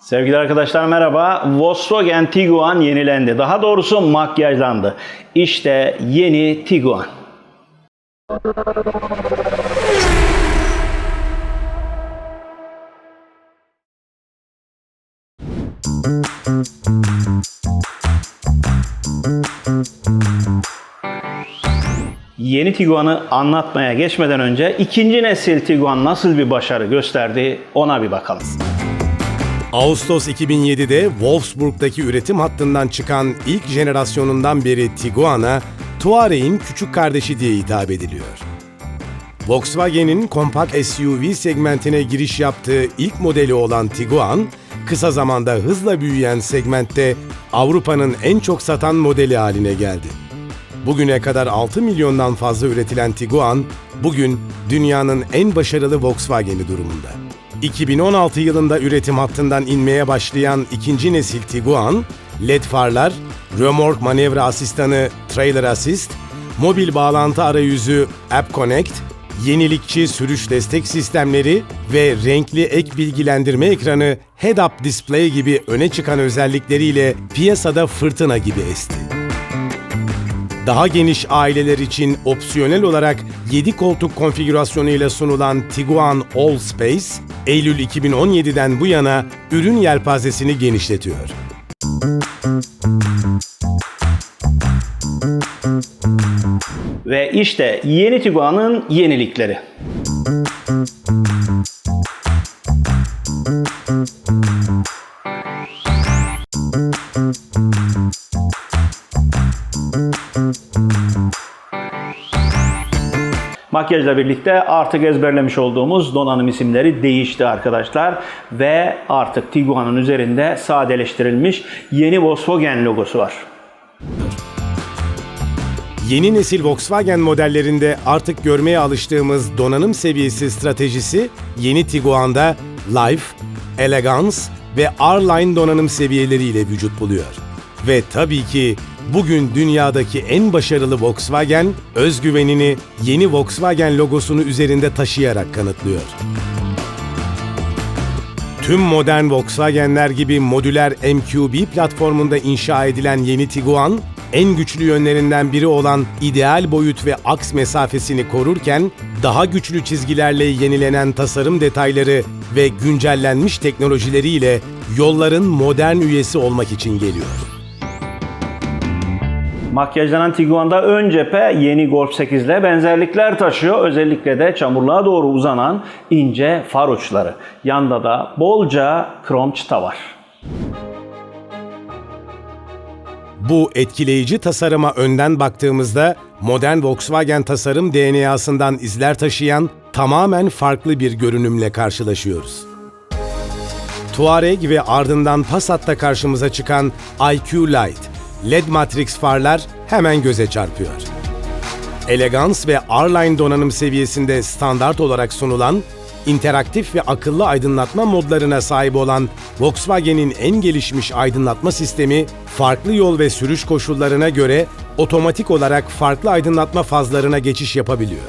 Sevgili arkadaşlar merhaba. Volkswagen Tiguan yenilendi. Daha doğrusu makyajlandı. İşte yeni Tiguan. Yeni Tiguan'ı anlatmaya geçmeden önce ikinci nesil Tiguan nasıl bir başarı gösterdi ona bir bakalım. Ağustos 2007'de Wolfsburg'daki üretim hattından çıkan ilk jenerasyonundan beri Tiguan'a Touareg'in küçük kardeşi diye hitap ediliyor. Volkswagen'in kompakt SUV segmentine giriş yaptığı ilk modeli olan Tiguan, kısa zamanda hızla büyüyen segmentte Avrupa'nın en çok satan modeli haline geldi. Bugüne kadar 6 milyondan fazla üretilen Tiguan, bugün dünyanın en başarılı Volkswagen'i durumunda. 2016 yılında üretim hattından inmeye başlayan ikinci nesil Tiguan, LED farlar, römork manevra asistanı Trailer Assist, mobil bağlantı arayüzü App Connect, yenilikçi sürüş destek sistemleri ve renkli ek bilgilendirme ekranı Head-Up Display gibi öne çıkan özellikleriyle piyasada fırtına gibi esti. Daha geniş aileler için opsiyonel olarak 7 koltuk konfigürasyonuyla sunulan Tiguan All Space, Eylül 2017'den bu yana ürün yelpazesini genişletiyor. Ve işte yeni Tiguan'ın yenilikleri. Makyajla birlikte artık ezberlemiş olduğumuz donanım isimleri değişti arkadaşlar. Ve artık Tiguan'ın üzerinde sadeleştirilmiş yeni Volkswagen logosu var. Yeni nesil Volkswagen modellerinde artık görmeye alıştığımız donanım seviyesi stratejisi yeni Tiguan'da Life, Elegance ve R-Line donanım seviyeleriyle vücut buluyor. Ve tabii ki bugün dünyadaki en başarılı Volkswagen, özgüvenini yeni Volkswagen logosunu üzerinde taşıyarak kanıtlıyor. Tüm modern Volkswagen'ler gibi modüler MQB platformunda inşa edilen yeni Tiguan, en güçlü yönlerinden biri olan ideal boyut ve aks mesafesini korurken, daha güçlü çizgilerle yenilenen tasarım detayları ve güncellenmiş teknolojileriyle yolların modern üyesi olmak için geliyor. Makyajlanan Tiguan'da ön cephe yeni Golf 8 ile benzerlikler taşıyor. Özellikle de çamurluğa doğru uzanan ince far uçları. Yanda da bolca krom çıta var. Bu etkileyici tasarıma önden baktığımızda modern Volkswagen tasarım DNA'sından izler taşıyan tamamen farklı bir görünümle karşılaşıyoruz. Touareg ve ardından Passat'ta karşımıza çıkan IQ Light, LED Matrix farlar hemen göze çarpıyor. Elegans ve R-Line donanım seviyesinde standart olarak sunulan, interaktif ve akıllı aydınlatma modlarına sahip olan Volkswagen'in en gelişmiş aydınlatma sistemi, farklı yol ve sürüş koşullarına göre otomatik olarak farklı aydınlatma fazlarına geçiş yapabiliyor.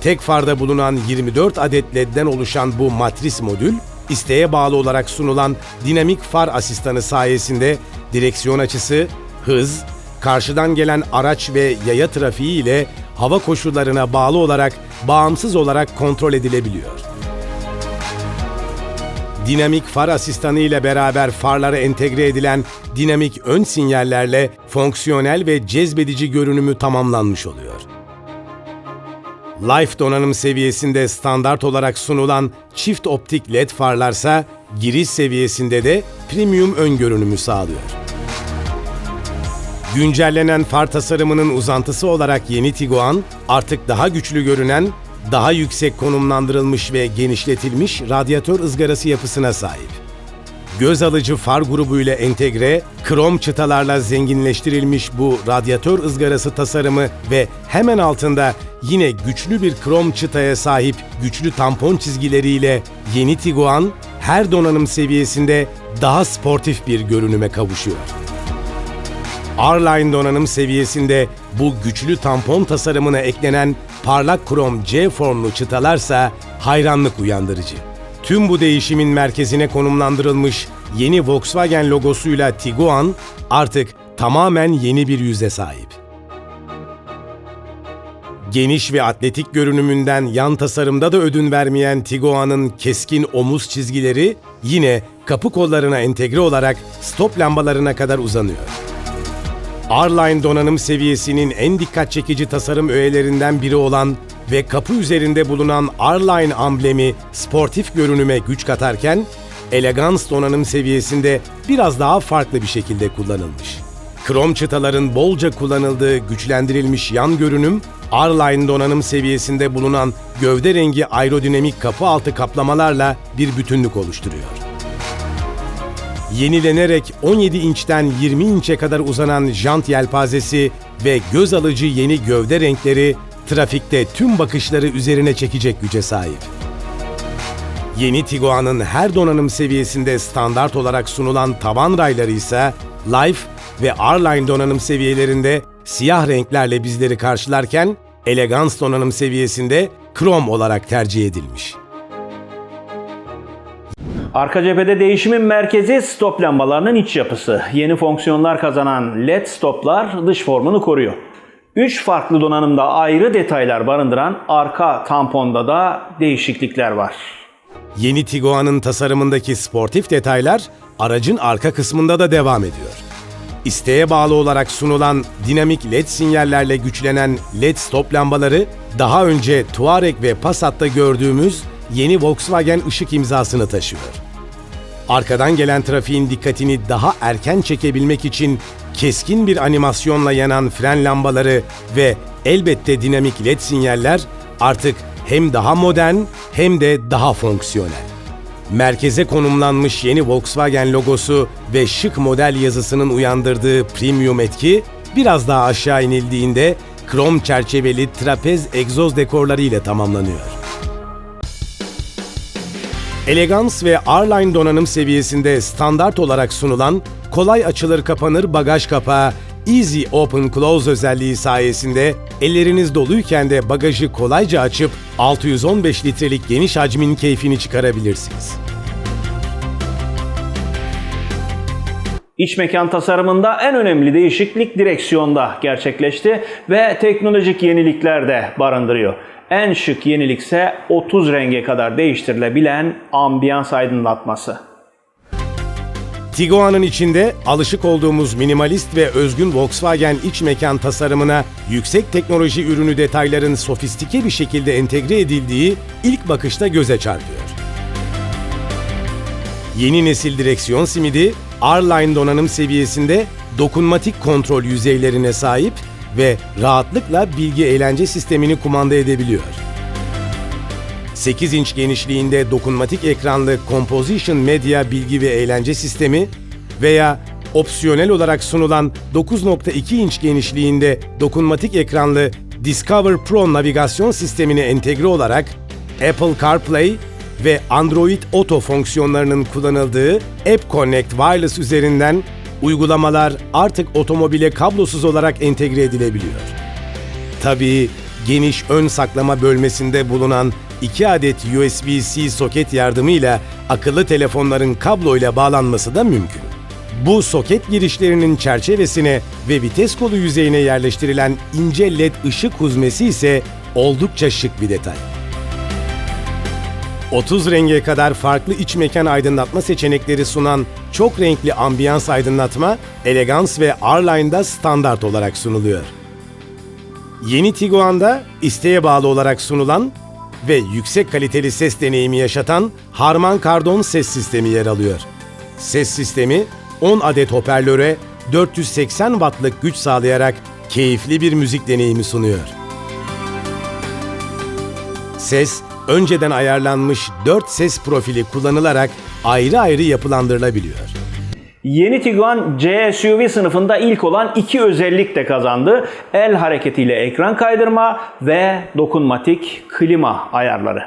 Tek farda bulunan 24 adet LED'den oluşan bu matris modül, isteğe bağlı olarak sunulan dinamik far asistanı sayesinde direksiyon açısı, hız, karşıdan gelen araç ve yaya trafiği ile hava koşullarına bağlı olarak bağımsız olarak kontrol edilebiliyor. Dinamik far asistanı ile beraber farlara entegre edilen dinamik ön sinyallerle fonksiyonel ve cezbedici görünümü tamamlanmış oluyor. Life donanım seviyesinde standart olarak sunulan çift optik LED farlarsa giriş seviyesinde de premium ön görünümü sağlıyor. Güncellenen far tasarımının uzantısı olarak yeni Tiguan artık daha güçlü görünen, daha yüksek konumlandırılmış ve genişletilmiş radyatör ızgarası yapısına sahip. Göz alıcı far grubu ile entegre, krom çıtalarla zenginleştirilmiş bu radyatör ızgarası tasarımı ve hemen altında yine güçlü bir krom çıtaya sahip güçlü tampon çizgileriyle yeni Tiguan her donanım seviyesinde daha sportif bir görünüme kavuşuyor. R-Line donanım seviyesinde bu güçlü tampon tasarımına eklenen parlak krom C formlu çıtalarsa hayranlık uyandırıcı. Tüm bu değişimin merkezine konumlandırılmış yeni Volkswagen logosuyla Tiguan artık tamamen yeni bir yüze sahip. Geniş ve atletik görünümünden yan tasarımda da ödün vermeyen Tiguan'ın keskin omuz çizgileri yine kapı kollarına entegre olarak stop lambalarına kadar uzanıyor. R-Line donanım seviyesinin en dikkat çekici tasarım öğelerinden biri olan ve kapı üzerinde bulunan R-Line amblemi sportif görünüme güç katarken, elegans donanım seviyesinde biraz daha farklı bir şekilde kullanılmış. Krom çıtaların bolca kullanıldığı güçlendirilmiş yan görünüm, R-Line donanım seviyesinde bulunan gövde rengi aerodinamik kapı altı kaplamalarla bir bütünlük oluşturuyor. Yenilenerek 17 inçten 20 inçe kadar uzanan jant yelpazesi ve göz alıcı yeni gövde renkleri trafikte tüm bakışları üzerine çekecek güce sahip. Yeni Tiguan'ın her donanım seviyesinde standart olarak sunulan tavan rayları ise Life ve R-Line donanım seviyelerinde siyah renklerle bizleri karşılarken Elegance donanım seviyesinde krom olarak tercih edilmiş. Arka cephede değişimin merkezi stop lambalarının iç yapısı. Yeni fonksiyonlar kazanan LED stoplar dış formunu koruyor. 3 farklı donanımda ayrı detaylar barındıran arka tamponda da değişiklikler var. Yeni Tiguan'ın tasarımındaki sportif detaylar aracın arka kısmında da devam ediyor. İsteğe bağlı olarak sunulan dinamik LED sinyallerle güçlenen LED stop lambaları daha önce Touareg ve Passat'ta gördüğümüz yeni Volkswagen ışık imzasını taşıyor. Arkadan gelen trafiğin dikkatini daha erken çekebilmek için keskin bir animasyonla yanan fren lambaları ve elbette dinamik led sinyaller artık hem daha modern hem de daha fonksiyonel. Merkeze konumlanmış yeni Volkswagen logosu ve şık model yazısının uyandırdığı premium etki biraz daha aşağı inildiğinde krom çerçeveli trapez egzoz dekorları ile tamamlanıyor. Elegans ve R-Line donanım seviyesinde standart olarak sunulan kolay açılır kapanır bagaj kapağı Easy Open Close özelliği sayesinde elleriniz doluyken de bagajı kolayca açıp 615 litrelik geniş hacmin keyfini çıkarabilirsiniz. İç mekan tasarımında en önemli değişiklik direksiyonda gerçekleşti ve teknolojik yenilikler de barındırıyor. En şık yenilik ise 30 renge kadar değiştirilebilen ambiyans aydınlatması. Tiguan'ın içinde alışık olduğumuz minimalist ve özgün Volkswagen iç mekan tasarımına yüksek teknoloji ürünü detayların sofistike bir şekilde entegre edildiği ilk bakışta göze çarpıyor. Yeni nesil direksiyon simidi R-Line donanım seviyesinde dokunmatik kontrol yüzeylerine sahip ve rahatlıkla bilgi eğlence sistemini kumanda edebiliyor. 8 inç genişliğinde dokunmatik ekranlı Composition Media bilgi ve eğlence sistemi veya opsiyonel olarak sunulan 9.2 inç genişliğinde dokunmatik ekranlı Discover Pro navigasyon sistemine entegre olarak Apple CarPlay ve Android Auto fonksiyonlarının kullanıldığı App Connect Wireless üzerinden uygulamalar artık otomobile kablosuz olarak entegre edilebiliyor. Tabii geniş ön saklama bölmesinde bulunan 2 adet USB-C soket yardımıyla akıllı telefonların kabloyla bağlanması da mümkün. Bu soket girişlerinin çerçevesine ve vites kolu yüzeyine yerleştirilen ince led ışık huzmesi ise oldukça şık bir detay. 30 renge kadar farklı iç mekan aydınlatma seçenekleri sunan çok renkli ambiyans aydınlatma, elegans ve R-Line'da standart olarak sunuluyor. Yeni Tiguan'da isteğe bağlı olarak sunulan ve yüksek kaliteli ses deneyimi yaşatan Harman Kardon ses sistemi yer alıyor. Ses sistemi 10 adet hoparlöre 480 wattlık güç sağlayarak keyifli bir müzik deneyimi sunuyor. Ses, önceden ayarlanmış 4 ses profili kullanılarak ayrı ayrı yapılandırılabiliyor. Yeni Tiguan C SUV sınıfında ilk olan iki özellik de kazandı. El hareketiyle ekran kaydırma ve dokunmatik klima ayarları.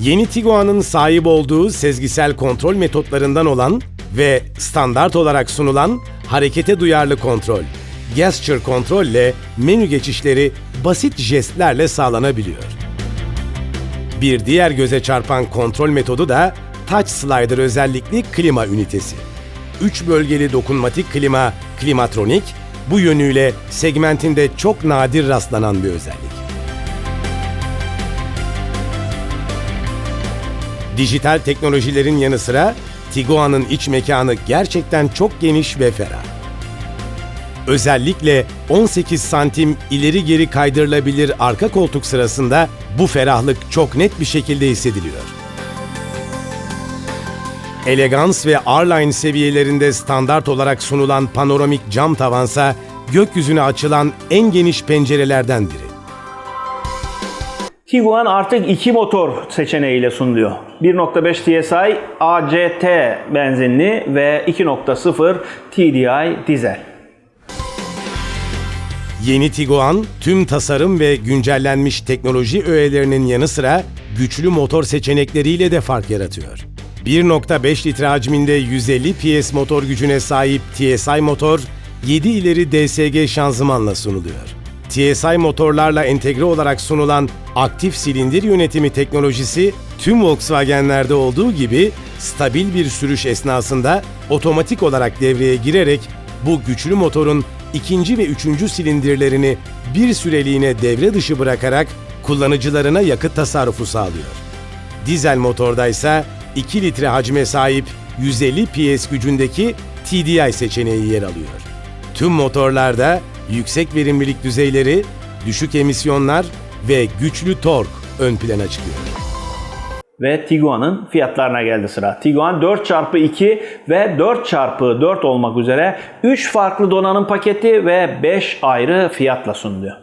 Yeni Tiguan'ın sahip olduğu sezgisel kontrol metotlarından olan ve standart olarak sunulan harekete duyarlı kontrol, gesture kontrolle menü geçişleri basit jestlerle sağlanabiliyor. Bir diğer göze çarpan kontrol metodu da Touch Slider özellikli klima ünitesi. 3 bölgeli dokunmatik klima, Klimatronik, bu yönüyle segmentinde çok nadir rastlanan bir özellik. Dijital teknolojilerin yanı sıra Tiguan'ın iç mekanı gerçekten çok geniş ve ferah. Özellikle 18 santim ileri geri kaydırılabilir arka koltuk sırasında bu ferahlık çok net bir şekilde hissediliyor. Elegans ve R-Line seviyelerinde standart olarak sunulan panoramik cam tavansa gökyüzüne açılan en geniş pencerelerden biri. Tiguan artık iki motor seçeneğiyle sunuluyor. 1.5 TSI ACT benzinli ve 2.0 TDI dizel. Yeni Tiguan, tüm tasarım ve güncellenmiş teknoloji öğelerinin yanı sıra güçlü motor seçenekleriyle de fark yaratıyor. 1.5 litre hacminde 150 PS motor gücüne sahip TSI motor, 7 ileri DSG şanzımanla sunuluyor. TSI motorlarla entegre olarak sunulan aktif silindir yönetimi teknolojisi tüm Volkswagen'lerde olduğu gibi stabil bir sürüş esnasında otomatik olarak devreye girerek bu güçlü motorun ikinci ve üçüncü silindirlerini bir süreliğine devre dışı bırakarak kullanıcılarına yakıt tasarrufu sağlıyor. Dizel motorda ise 2 litre hacme sahip 150 PS gücündeki TDI seçeneği yer alıyor. Tüm motorlarda yüksek verimlilik düzeyleri, düşük emisyonlar ve güçlü tork ön plana çıkıyor. Ve Tiguan'ın fiyatlarına geldi sıra. Tiguan 4x2 ve 4x4 olmak üzere 3 farklı donanım paketi ve 5 ayrı fiyatla sunuluyor.